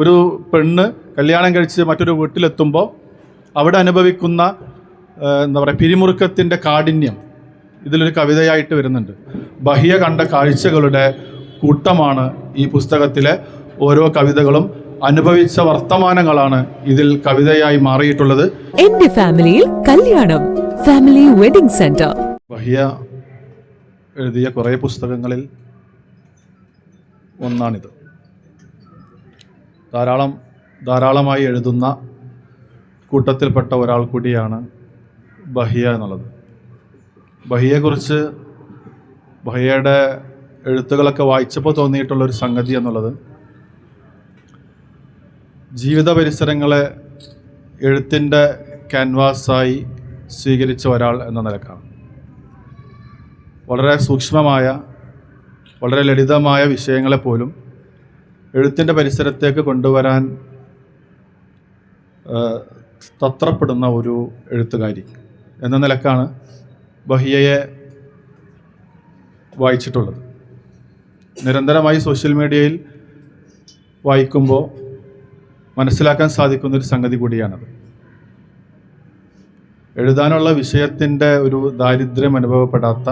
ഒരു പെണ്ണ് കല്യാണം കഴിച്ച് മറ്റൊരു വീട്ടിലെത്തുമ്പോൾ അവിടെ അനുഭവിക്കുന്ന എന്താ പറയുക പിരിമുറുക്കത്തിന്റെ കാഠിന്യം ഇതിലൊരു കവിതയായിട്ട് വരുന്നുണ്ട്. ബഹിയ കണ്ട കാഴ്ചകളുടെ കൂട്ടമാണ് ഈ പുസ്തകത്തിലെ ഓരോ കവിതകളും. അനുഭവിച്ച വർത്തമാനങ്ങളാണ് ഇതിൽ കവിതയായി മാറിയിട്ടുള്ളത്. എന്റെ ഫാമിലിയിൽ കല്യാണം ഫാമിലി വെഡിങ് സെന്റർ. ബഹിയ എഴുതിയ കുറേ പുസ്തകങ്ങളിൽ ഒന്നാണിത്. ധാരാളം ധാരാളമായി എഴുതുന്ന കൂട്ടത്തിൽപ്പെട്ട ഒരാൾ കൂടിയാണ് ബഹിയ എന്നുള്ളത്. ബഹിയെക്കുറിച്ച് ബഹിയയുടെ എഴുത്തുകളൊക്കെ വായിച്ചപ്പോൾ തോന്നിയിട്ടുള്ളൊരു സംഗതി എന്നുള്ളത് ജീവിത പരിസരങ്ങളെ എഴുത്തിന്റെ ക്യാൻവാസായി സ്വീകരിച്ച ഒരാൾ എന്ന നിലക്കാണ്. വളരെ സൂക്ഷ്മമായ വളരെ ലളിതമായ വിഷയങ്ങളെ പോലും എഴുത്തിന്റെ പരിസരത്തേക്ക് കൊണ്ടുവരാൻ തത്രപ്പെടുന്ന ഒരു എഴുത്തുകാരി എന്ന നിലക്കാണ് ബഹിയയെ വായിച്ചിട്ടുള്ളത്. നിരന്തരമായി സോഷ്യൽ മീഡിയയിൽ വായിക്കുമ്പോൾ മനസ്സിലാക്കാൻ സാധിക്കുന്ന ഒരു സംഗതി കൂടിയാണത്. എഴുതാനുള്ള വിഷയത്തിന്റെ ഒരു ദാരിദ്ര്യം അനുഭവപ്പെടാത്ത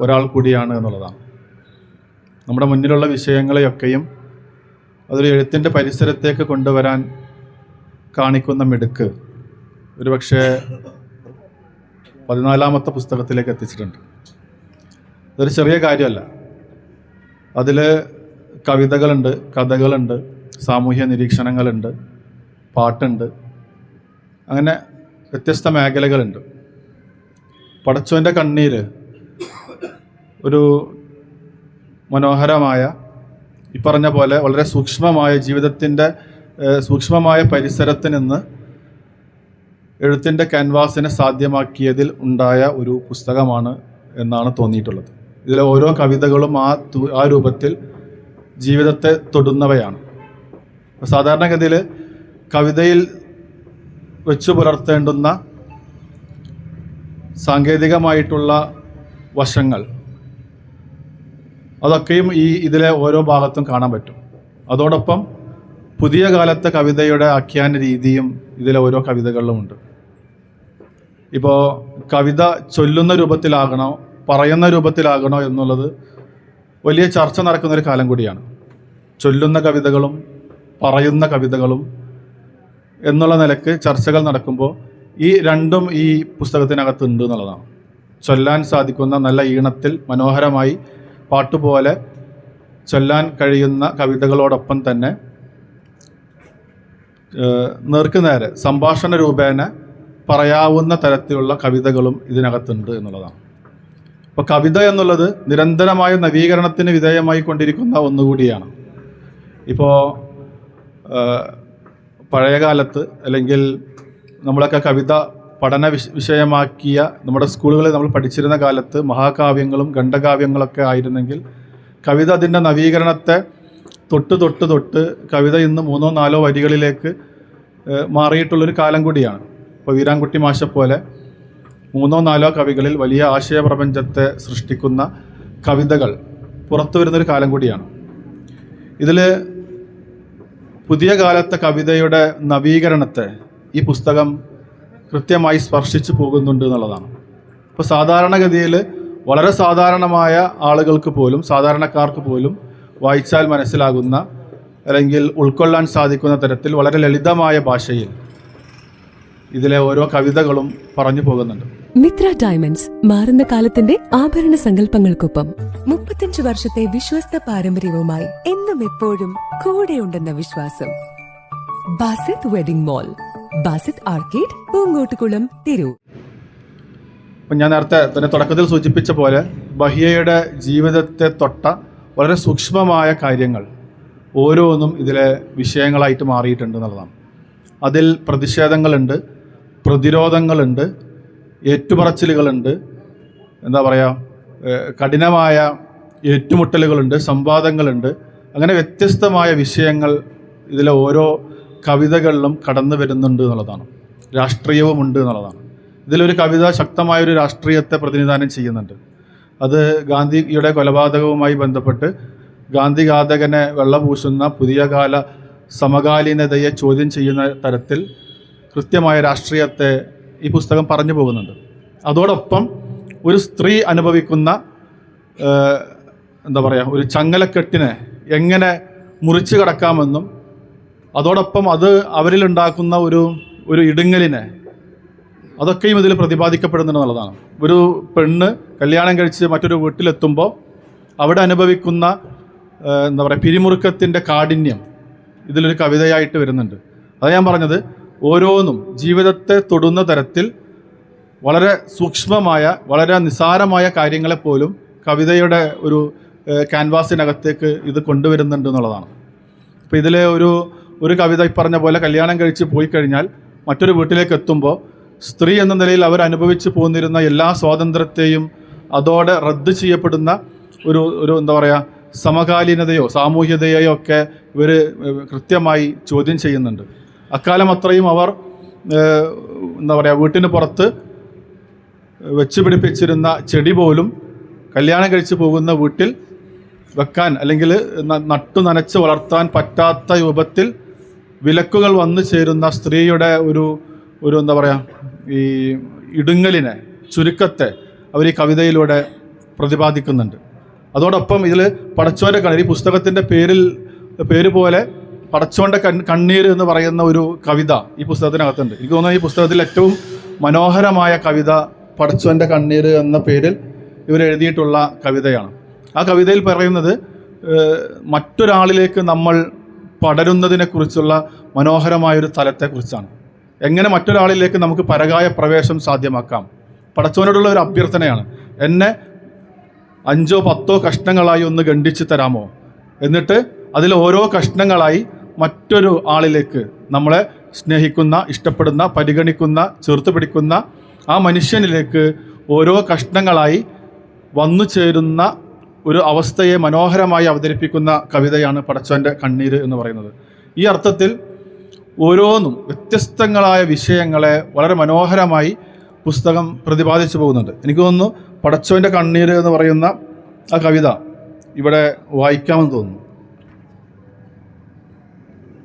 ഒരാൾ കൂടിയാണ് എന്നുള്ളതാണ്. നമ്മുടെ മുന്നിലുള്ള വിഷയങ്ങളെയൊക്കെയും അതൊരു എഴുത്തിന്റെ പരിസരത്തേക്ക് കൊണ്ടുവരാൻ കാണിക്കുന്ന മിടുക്ക് ഒരുപക്ഷെ പതിനാലാമത്തെ പുസ്തകത്തിലേക്ക് എത്തിച്ചിട്ടുണ്ട്. അതൊരു ചെറിയ കാര്യമല്ല. അതിൽ കവിതകളുണ്ട് കഥകളുണ്ട് സാമൂഹ്യ നിരീക്ഷണങ്ങളുണ്ട് പാട്ടുണ്ട്. അങ്ങനെ വ്യത്യസ്ത മേഖലകളുണ്ട്. പടച്ചോന്റെ കണ്ണീര് ഒരു മനോഹരമായ ഈ പറഞ്ഞ പോലെ വളരെ സൂക്ഷ്മമായ ജീവിതത്തിന്റെ സൂക്ഷ്മമായ പരിസരത്ത് നിന്ന് എഴുത്തിന്റെ ക്യാൻവാസിനെ സാധ്യമാക്കിയതിൽ ഉണ്ടായ ഒരു പുസ്തകമാണ് എന്നാണ് തോന്നിയിട്ടുള്ളത്. ഇതിലെ ഓരോ കവിതകളും ആ ആ രൂപത്തിൽ ജീവിതത്തെ തൊടുന്നവയാണ്. സാധാരണഗതിയിൽ കവിതയിൽ വെച്ചു പുലർത്തേണ്ടുന്ന സാങ്കേതികമായിട്ടുള്ള വശങ്ങൾ അതൊക്കെയും ഈ ഇതിലെ ഓരോ ഭാഗത്തും കാണാൻ പറ്റും. അതോടൊപ്പം പുതിയ കാലത്തെ കവിതയുടെ ആഖ്യാന രീതിയും ഇതിലെ ഓരോ കവിതകളിലുമുണ്ട് ഇപ്പോൾ കവിത ചൊല്ലുന്ന രൂപത്തിലാകണോ പറയുന്ന രൂപത്തിലാകണോ എന്നുള്ളത് വലിയ ചർച്ച നടക്കുന്ന ഒരു കാലം കൂടിയാണ്. ചൊല്ലുന്ന കവിതകളും പറയുന്ന കവിതകളും എന്നുള്ള നിലയ്ക്ക് ചർച്ചകൾ നടക്കുമ്പോൾ ഈ രണ്ടും ഈ പുസ്തകത്തിനകത്തുണ്ട് എന്നുള്ളതാണ്. ചൊല്ലാൻ സാധിക്കുന്ന നല്ല ഈണത്തിൽ മനോഹരമായി പാട്ടുപോലെ ചൊല്ലാൻ കഴിയുന്ന കവിതകളോടൊപ്പം തന്നെ നേർക്കുനേരെ സംഭാഷണ രൂപേണ പറയാവുന്ന തരത്തിലുള്ള കവിതകളും ഇതിനകത്തുണ്ട് എന്നുള്ളതാണ്. അപ്പോൾ കവിത എന്നുള്ളത് നിരന്തരമായ നവീകരണത്തിന് വിധേയമായി കൊണ്ടിരിക്കുന്ന ഒന്നുകൂടിയാണ്. ഇപ്പോൾ പഴയകാലത്ത് അല്ലെങ്കിൽ നമ്മളൊക്കെ കവിത പഠന വിഷ വിഷയമാക്കിയ നമ്മുടെ സ്കൂളുകളിൽ നമ്മൾ പഠിച്ചിരുന്ന കാലത്ത് മഹാകാവ്യങ്ങളും ഖണ്ഡകാവ്യങ്ങളൊക്കെ ആയിരുന്നെങ്കിൽ കവിത അതിന്റെ നവീകരണത്തെ തൊട്ട് തൊട്ട് തൊട്ട് കവിത ഇന്ന് മൂന്നോ നാലോ വരികളിലേക്ക് മാറിയിട്ടുള്ളൊരു കാലം കൂടിയാണ്. ഇപ്പോൾ വീരാൻകുട്ടി മാഷ പോലെ മൂന്നോ നാലോ കവികളിൽ വലിയ ആശയപ്രപഞ്ചത്തെ സൃഷ്ടിക്കുന്ന കവിതകൾ പുറത്തു വരുന്നൊരു കാലം കൂടിയാണ്. ഇതിൽ പുതിയ കാലത്തെ കവിതയുടെ നവീകരണത്തെ ഈ പുസ്തകം കൃത്യമായി സ്പർശിച്ചു പോകുന്നുണ്ട് എന്നുള്ളതാണ്. ഇപ്പോൾ സാധാരണഗതിയിൽ വളരെ സാധാരണമായ ആളുകൾക്ക് പോലും സാധാരണക്കാർക്ക് പോലും വായിച്ചാൽ മനസ്സിലാകുന്ന അല്ലെങ്കിൽ ഉൾക്കൊള്ളാൻ സാധിക്കുന്ന തരത്തിൽ വളരെ ലളിതമായ ഭാഷയിൽ ഇതിലെ ഓരോ കവിതകളും പറഞ്ഞു പോകുന്നുണ്ട്. മിത്ര ഡയമണ്ട്സ് മാറുന്ന കാലത്തിന്റെ ആഭരണ സങ്കല്പങ്ങൾക്കൊപ്പം മുപ്പത്തിയഞ്ച് വർഷത്തെ വിശ്വസ്ത പാരമ്പര്യവുമായി എന്നും എപ്പോഴും കൂടെയുണ്ടെന്ന വിശ്വാസം. Basith wedding mall. Basith arcade Poongottukulam Tirur. ഞാൻ നേരത്തെ തന്നെ തുടക്കത്തിൽ സൂചിപ്പിച്ച പോലെ ബഹിയയുടെ ജീവിതത്തെ തൊട്ട വളരെ സൂക്ഷ്മമായ കാര്യങ്ങൾ ഓരോന്നും ഇതിലെ വിഷയങ്ങളായിട്ട് മാറിയിട്ടുണ്ട് എന്നുള്ളതാണ്. അതിൽ പ്രതിഷേധങ്ങളുണ്ട് പ്രതിരോധങ്ങളുണ്ട് ഏറ്റുപറച്ചിലുകളുണ്ട് എന്താ പറയുക കഠിനമായ ഏറ്റുമുട്ടലുകളുണ്ട് സംവാദങ്ങളുണ്ട്. അങ്ങനെ വ്യത്യസ്തമായ വിഷയങ്ങൾ ഇതിലെ ഓരോ കവിതകളിലും കടന്നു വരുന്നുണ്ട് എന്നുള്ളതാണ്. രാഷ്ട്രീയവുമുണ്ട് എന്നുള്ളതാണ്. ഇതിലൊരു കവിത ശക്തമായൊരു രാഷ്ട്രീയത്തെ പ്രതിനിധാനം ചെയ്യുന്നുണ്ട്. അത് ഗാന്ധിയുടെ കൊലപാതകവുമായി ബന്ധപ്പെട്ട് ഗാന്ധി ഘാതകനെ വെള്ളപൂശുന്ന പുതിയ കാല സമകാലീനതയെ ചോദ്യം ചെയ്യുന്ന തരത്തിൽ കൃത്യമായ രാഷ്ട്രീയത്തെ ഈ പുസ്തകം പറഞ്ഞു പോകുന്നുണ്ട്. അതോടൊപ്പം ഒരു സ്ത്രീ അനുഭവിക്കുന്ന എന്താ പറയുക ഒരു ചങ്ങലക്കെട്ടിനെ എങ്ങനെ മുറിച്ചു കടക്കാമെന്നും അതോടൊപ്പം അത് അവരിലുണ്ടാക്കുന്ന ഒരു ഒരു ഇടുങ്ങലിനെ അതൊക്കെയും ഇതിൽ പ്രതിപാദിക്കപ്പെടുന്നുണ്ടെന്നുള്ളതാണ് ഒരു പെണ്ണ് കല്യാണം കഴിച്ച് മറ്റൊരു വീട്ടിലെത്തുമ്പോൾ അവിടെ അനുഭവിക്കുന്ന എന്താ പറയുക പിരിമുറുക്കത്തിന്റെ കാഠിന്യം ഇതിലൊരു കവിതയായിട്ട് വരുന്നുണ്ട്. അത് ഞാൻ പറഞ്ഞത് ഓരോന്നും ജീവിതത്തെ തൊടുന്ന തരത്തിൽ വളരെ സൂക്ഷ്മമായ വളരെ നിസാരമായ കാര്യങ്ങളെ പോലും കവിതയുടെ ഒരു ക്യാൻവാസിനകത്തേക്ക് ഇത് കൊണ്ടുവരുന്നുണ്ട് എന്നുള്ളതാണ്. അപ്പോൾ ഇതിലെ ഒരു ഒരു കവിത പറഞ്ഞ പോലെ കല്യാണം കഴിച്ച് പോയി കഴിഞ്ഞാൽ മറ്റൊരു വീട്ടിലേക്ക് എത്തുമ്പോൾ സ്ത്രീ എന്ന നിലയിൽ അവർ അനുഭവിച്ചു പോന്നിരുന്ന എല്ലാ സ്വാതന്ത്ര്യത്തെയും അതോടെ റദ്ദ് ചെയ്യപ്പെടുന്ന ഒരു ഒരു എന്താ പറയുക സമകാലീനതയോ സാമൂഹ്യതയോ ഒക്കെ ഇവർ കൃത്യമായി ചോദ്യം ചെയ്യുന്നുണ്ട്. അക്കാലം അത്രയും അവർ എന്താ പറയുക വീട്ടിന് പുറത്ത് വെച്ച് പിടിപ്പിച്ചിരുന്ന ചെടി പോലും കല്യാണം കഴിച്ച് പോകുന്ന വീട്ടിൽ വെക്കാൻ അല്ലെങ്കിൽ നട്ടു നനച്ച് വളർത്താൻ പറ്റാത്ത രൂപത്തിൽ വിലക്കുകൾ വന്നു ചേരുന്ന സ്ത്രീയുടെ ഒരു ഒരു എന്താ പറയുക ഈ ഇടുങ്ങലിനെ ചുരുക്കത്തെ അവർ ഈ കവിതയിലൂടെ പ്രതിപാദിക്കുന്നുണ്ട്. അതോടൊപ്പം ഇതിൽ പടച്ചോന്റെ കണ്ണീർ ഈ പുസ്തകത്തിന്റെ പേരിൽ പേര് പോലെ പടച്ചോന്റെ കൺ കണ്ണീർ എന്ന് പറയുന്ന ഒരു കവിത ഈ പുസ്തകത്തിനകത്തുണ്ട്. എനിക്ക് തോന്നുന്നു ഈ പുസ്തകത്തിൽ ഏറ്റവും മനോഹരമായ കവിത പടച്ചോന്റെ കണ്ണീർ എന്ന പേരിൽ ഇവർ എഴുതിയിട്ടുള്ള കവിതയാണ്. ആ കവിതയിൽ പറയുന്നത് മറ്റൊരാളിലേക്ക് നമ്മൾ പടരുന്നതിനെക്കുറിച്ചുള്ള മനോഹരമായൊരു തലത്തെക്കുറിച്ചാണ്. എങ്ങനെ മറ്റൊരാളിലേക്ക് നമുക്ക് പരകായ പ്രവേശം സാധ്യമാക്കാം? പടച്ചവനോടുള്ള ഒരു അഭ്യർത്ഥനയാണ്. എന്നെ അഞ്ചോ പത്തോ കഷ്ണങ്ങളായി ഒന്ന് ഖണ്ഡിച്ചു തരാമോ? എന്നിട്ട് അതിൽ ഓരോ കഷ്ണങ്ങളായി മറ്റൊരു ആളിലേക്ക് നമ്മളെ സ്നേഹിക്കുന്ന ഇഷ്ടപ്പെടുന്ന പരിഗണിക്കുന്ന ചേർത്ത് പിടിക്കുന്ന ആ മനുഷ്യനിലേക്ക് ഓരോ കഷ്ണങ്ങളായി വന്നു ചേരുന്ന ഒരു അവസ്ഥയെ മനോഹരമായി അവതരിപ്പിക്കുന്ന കവിതയാണ് പടച്ചോന്റെ കണ്ണീര് എന്ന് പറയുന്നത്. ഈ അർത്ഥത്തിൽ ഓരോന്നും വ്യത്യസ്തങ്ങളായ വിഷയങ്ങളെ വളരെ മനോഹരമായി പുസ്തകം പ്രതിപാദിച്ചു പോകുന്നുണ്ട്. എനിക്ക് തോന്നുന്നു പടച്ചോന്റെ കണ്ണീര് എന്ന് പറയുന്ന ആ കവിത ഇവിടെ വായിക്കാമെന്ന് തോന്നുന്നു.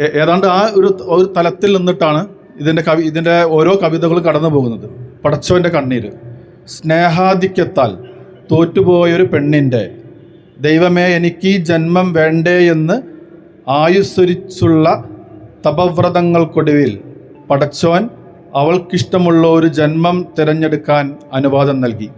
ഏതാണ്ട് ആ ഒരു ഒരു തലത്തിൽ നിന്നിട്ടാണ് ഇതിന്റെ കവി ഇതിന്റെ ഓരോ കവിതകളും കടന്നു പോകുന്നത്. പടച്ചോന്റെ കണ്ണീര്. സ്നേഹാധിക്യത്താൽ തോറ്റുപോയൊരു പെണ്ണിന്റെ ദൈവമേ എനിക്ക് ഈ ജന്മം വേണ്ടേ എന്ന് ആയുസ്വരിച്ചുള്ള തപവ്രതങ്ങൾക്കൊടുവിൽ പടച്ചോൻ അവൾക്കിഷ്ടമുള്ള ഒരു ജന്മം തിരഞ്ഞെടുക്കാൻ അനുവാദം നൽകി.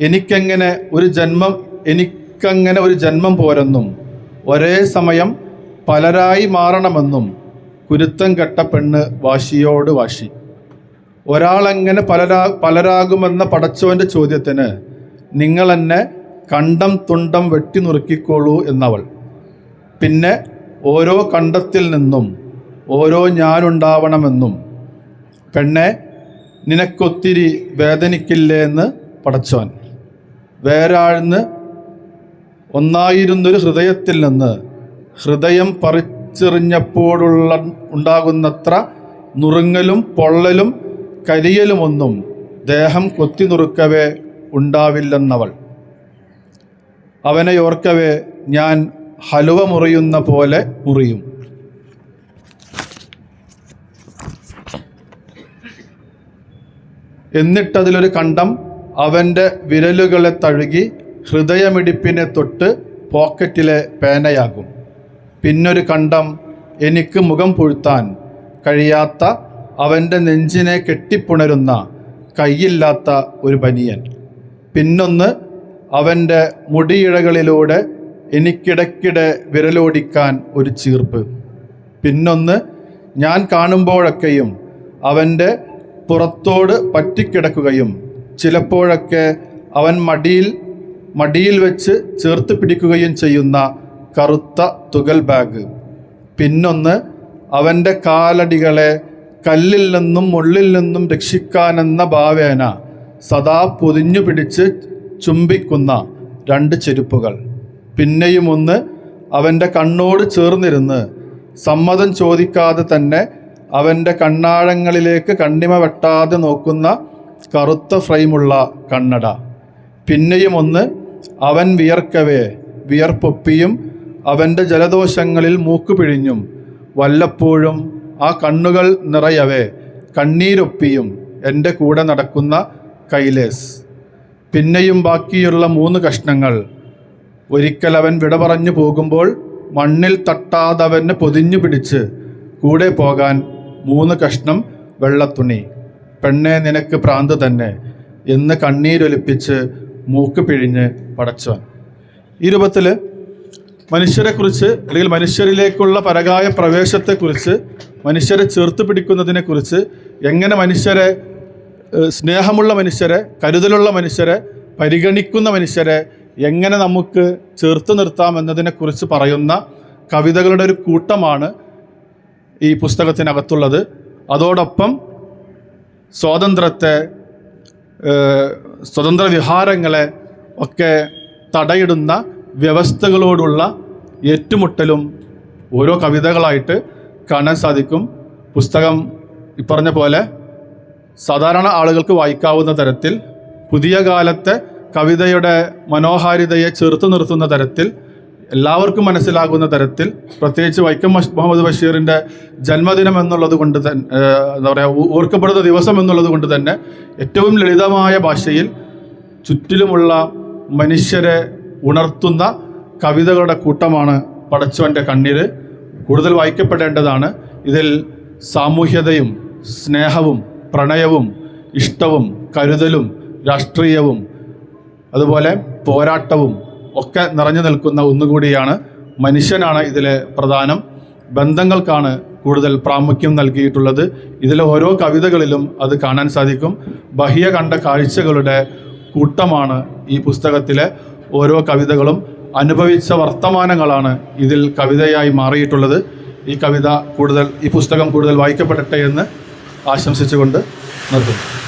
എനിക്കെങ്ങനെ ഒരു ജന്മം എനിക്കങ്ങനെ ഒരു ജന്മം പോരെന്നും ഒരേ സമയം പലരായി മാറണമെന്നും കുരുത്തം കെട്ട പെണ്ണ് വാശിയോട് വാശി. ഒരാളെങ്ങനെ പലരാ പലരാകുമെന്ന പടച്ചോന്റെ ചോദ്യത്തിന് നിങ്ങളെന്നെ കണ്ടം തുണ്ടം വെട്ടി നുറുക്കിക്കോളൂ എന്നവൾ. പിന്നെ ഓരോ കണ്ടത്തിൽ നിന്നും ഓരോ ഞാനുണ്ടാവണമെന്നും പെണ്ണെ നിനക്കൊത്തിരി വേദനിക്കില്ലേ എന്ന് പടച്ചോൻ. വേരാഴ്ന്ന് ഒന്നായിരുന്നൊരു ഹൃദയത്തിൽ നിന്ന് ഹൃദയം പറിച്ചെറിഞ്ഞപ്പോഴുള്ള ഉണ്ടാകുന്നത്ര നുറുങ്ങലും പൊള്ളലും കരിയലുമൊന്നും ദേഹം കൊത്തി നുറുക്കവേ ഉണ്ടാവില്ലെന്നവൾ. അവനെ ഓർക്കവേ ഞാൻ ഹലുവ മുറിയുന്ന പോലെ മുറിയും. എന്നിട്ടതിലൊരു കണ്ടം അവന്റെ വിരലുകളെ തഴുകി ഹൃദയമിടിപ്പിനെ തൊട്ട് പോക്കറ്റിലെ പേനയാകും. പിന്നൊരു കണ്ടം എനിക്ക് മുഖം പുഴുത്താൻ കഴിയാത്ത അവന്റെ നെഞ്ചിനെ കെട്ടിപ്പുണരുന്ന കൈയില്ലാത്ത ഒരു ബനിയൻ. പിന്നൊന്ന് അവന്റെ മുടിയിഴകളിലൂടെ എനിക്കിടയ്ക്കിടെ വിരലോടിക്കാൻ ഒരു ചീർപ്പ്. പിന്നൊന്ന് ഞാൻ കാണുമ്പോഴൊക്കെയും അവന്റെ പുറത്തോട് പറ്റിക്കിടക്കുകയും ചിലപ്പോഴൊക്കെ അവൻ മടിയിൽ മടിയിൽ വെച്ച് ചേർത്ത് പിടിക്കുകയും ചെയ്യുന്ന കറുത്ത തുകൽ ബാഗ് പിന്നൊന്ന് അവന്റെ കാലടികളെ കല്ലിൽ നിന്നും മുള്ളിൽ നിന്നും രക്ഷിക്കാനെന്ന ഭാവേന സദാ പൊതിഞ്ഞു പിടിച്ച് ചുംബിക്കുന്ന രണ്ട് ചെരുപ്പുകൾ. പിന്നെയും ഒന്ന് അവന്റെ കണ്ണോട് ചേർന്നിരുന്ന് സമ്മതം ചോദിക്കാതെ തന്നെ അവന്റെ കണ്ണാഴങ്ങളിലേക്ക് കണ്ണിമ വെട്ടാതെ നോക്കുന്ന കറുത്ത ഫ്രെയിമുള്ള കണ്ണട. പിന്നെയും ഒന്ന് അവൻ വിയർക്കവേ വിയർപ്പൊപ്പിയും അവന്റെ ജലദോഷങ്ങളിൽ മൂക്ക് പിഴിഞ്ഞും വല്ലപ്പോഴും ആ കണ്ണുകൾ നിറയവേ കണ്ണീരൊപ്പിയും എന്റെ കൂടെ നടക്കുന്ന കൈലേസ്. പിന്നെയും ബാക്കിയുള്ള മൂന്ന് കഷ്ണങ്ങൾ. ഒരിക്കൽ അവൻ വിട പറഞ്ഞു പോകുമ്പോൾ മണ്ണിൽ തട്ടാതവന് പൊതിഞ്ഞു പിടിച്ച് കൂടെ പോകാൻ മൂന്ന് കഷ്ണം വെള്ളത്തുണി. പെണ്ണെ നിനക്ക് പ്രാന്ത് തന്നെ എന്ന് കണ്ണീരൊലിപ്പിച്ച് മൂക്ക് പിഴിഞ്ഞ് പടച്ചവൻ. ഈ രൂപത്തിൽ മനുഷ്യരെക്കുറിച്ച് അല്ലെങ്കിൽ മനുഷ്യരിലേക്കുള്ള പരകായ പ്രവേശത്തെക്കുറിച്ച് മനുഷ്യരെ ചേർത്ത് പിടിക്കുന്നതിനെക്കുറിച്ച് എങ്ങനെ മനുഷ്യരെ സ്നേഹമുള്ള മനുഷ്യരെ കരുതലുള്ള മനുഷ്യരെ പരിഗണിക്കുന്ന മനുഷ്യരെ എങ്ങനെ നമുക്ക് ചേർത്ത് നിർത്താം എന്നതിനെക്കുറിച്ച് പറയുന്ന കവിതകളുടെ ഒരു കൂട്ടമാണ് ഈ പുസ്തകത്തിനകത്തുള്ളത്. അതോടൊപ്പം സ്വാതന്ത്ര്യത്തെ സ്വതന്ത്ര വിഹാരങ്ങളെ ഒക്കെ തടയിടുന്ന വ്യവസ്ഥകളോടുള്ള ഏറ്റുമുട്ടലും ഓരോ കവിതകളായിട്ട് കാണാൻ സാധിക്കും. പുസ്തകം ഇപ്പറഞ്ഞ പറഞ്ഞ പോലെ സാധാരണ ആളുകൾക്ക് വായിക്കാവുന്ന തരത്തിൽ പുതിയ കാലത്തെ കവിതയുടെ മനോഹാരിതയെ ചെറുത്തു നിർത്തുന്ന തരത്തിൽ എല്ലാവർക്കും മനസ്സിലാകുന്ന തരത്തിൽ പ്രത്യേകിച്ച് വൈക്കം മുഹമ്മദ് ബഷീറിന്റെ ജന്മദിനം എന്നുള്ളത് കൊണ്ട് തന്നെ എന്താ പറയുക ഓർക്കപ്പെടുന്ന ദിവസം എന്നുള്ളത് കൊണ്ട് തന്നെ ഏറ്റവും ലളിതമായ ഭാഷയിൽ ചുറ്റിലുമുള്ള മനുഷ്യരെ ഉണർത്തുന്ന കവിതകളുടെ കൂട്ടമാണ് പടച്ചവന്റെ കണ്ണീര് കൂടുതൽ വായിക്കപ്പെടേണ്ടതാണ്. ഇതിൽ സാമൂഹ്യതയും സ്നേഹവും പ്രണയവും ഇഷ്ടവും കരുതലും രാഷ്ട്രീയവും അതുപോലെ പോരാട്ടവും ഒക്കെ നിറഞ്ഞു നിൽക്കുന്ന ഒന്നുകൂടിയാണ് മനുഷ്യനാണ് ഇതിലെ പ്രധാനം. ബന്ധങ്ങൾക്കാണ് കൂടുതൽ പ്രാമുഖ്യം നൽകിയിട്ടുള്ളത്. ഇതിലെ ഓരോ കവിതകളിലും അത് കാണാൻ സാധിക്കും. ബഹിയ കണ്ട കാഴ്ചകളുടെ കൂട്ടമാണ് ഈ പുസ്തകത്തിലെ ഓരോ കവിതകളും. അനുഭവിച്ച വർത്തമാനങ്ങളാണ് ഇതിൽ കവിതയായി മാറിയിട്ടുള്ളത്. ഈ കവിത കൂടുതൽ ഈ പുസ്തകം കൂടുതൽ വായിക്കപ്പെടട്ടെ എന്ന് ആശംസിച്ചുകൊണ്ട് നിർത്തുന്നു.